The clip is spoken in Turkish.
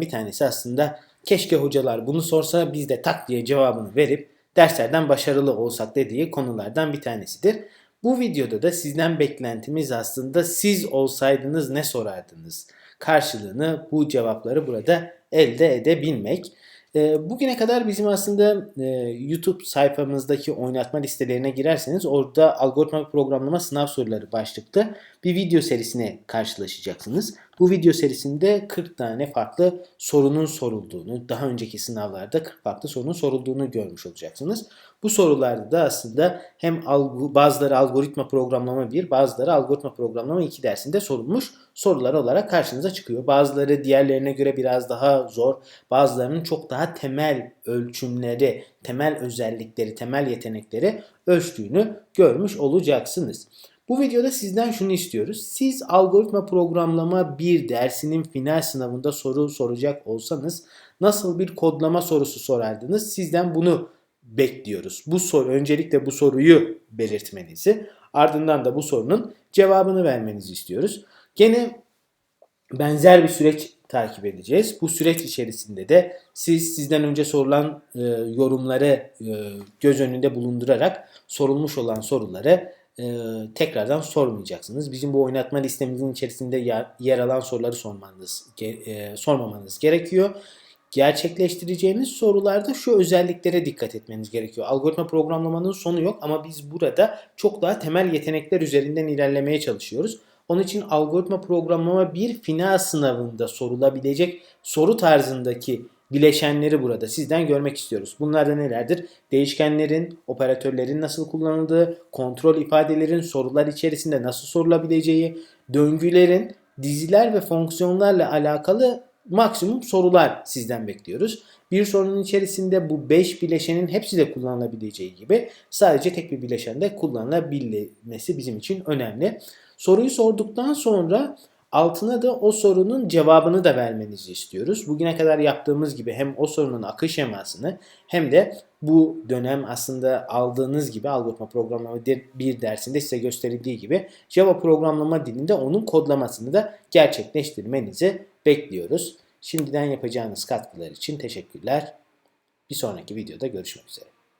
bir tanesi aslında keşke hocalar bunu sorsa biz de tak diye cevabını verip derslerden başarılı olsak dediği konulardan bir tanesidir. Bu videoda da sizden beklentimiz aslında siz olsaydınız ne sorardınız? Karşılığını bu cevapları burada elde edebilmek. Ee, Bugüne kadar bizim aslında e, YouTube sayfamızdaki oynatma listelerine girerseniz orada algoritma programlama sınav soruları başlıklı bir video serisine karşılaşacaksınız. Bu video serisinde 40 tane farklı sorunun sorulduğunu, daha önceki sınavlarda 40 farklı sorunun sorulduğunu görmüş olacaksınız. Bu sorularda da aslında hem bazıları algoritma programlama 1, bazıları algoritma programlama 2 dersinde sorulmuş sorular olarak karşınıza çıkıyor. Bazıları diğerlerine göre biraz daha zor, bazılarının çok daha temel ölçümleri, temel özellikleri, temel yetenekleri ölçtüğünü görmüş olacaksınız. Bu videoda sizden şunu istiyoruz. Siz algoritma programlama 1 dersinin final sınavında soru soracak olsanız nasıl bir kodlama sorusu sorardınız? Sizden bunu bekliyoruz. Bu soru öncelikle bu soruyu belirtmenizi, ardından da bu sorunun cevabını vermenizi istiyoruz. Gene benzer bir süreç takip edeceğiz. Bu süreç içerisinde de siz sizden önce sorulan e, yorumları e, göz önünde bulundurarak sorulmuş olan soruları e, tekrardan sormayacaksınız. Bizim bu oynatma listemizin içerisinde yer, yer alan soruları sormanız e, sormamanız gerekiyor. Gerçekleştireceğimiz sorularda şu özelliklere dikkat etmeniz gerekiyor. Algoritma programlamanın sonu yok ama biz burada çok daha temel yetenekler üzerinden ilerlemeye çalışıyoruz. Onun için algoritma programlama bir final sınavında sorulabilecek soru tarzındaki bileşenleri burada sizden görmek istiyoruz. Bunlar da nelerdir? Değişkenlerin, operatörlerin nasıl kullanıldığı, kontrol ifadelerin sorular içerisinde nasıl sorulabileceği, döngülerin diziler ve fonksiyonlarla alakalı maksimum sorular sizden bekliyoruz. Bir sorunun içerisinde bu 5 bileşenin hepsi de kullanılabileceği gibi sadece tek bir bileşende kullanılabilmesi bizim için önemli. Soruyu sorduktan sonra altına da o sorunun cevabını da vermenizi istiyoruz. Bugüne kadar yaptığımız gibi hem o sorunun akış şemasını hem de bu dönem aslında aldığınız gibi algoritma programlama bir dersinde size gösterildiği gibi Java programlama dilinde onun kodlamasını da gerçekleştirmenizi bekliyoruz. Şimdiden yapacağınız katkılar için teşekkürler. Bir sonraki videoda görüşmek üzere.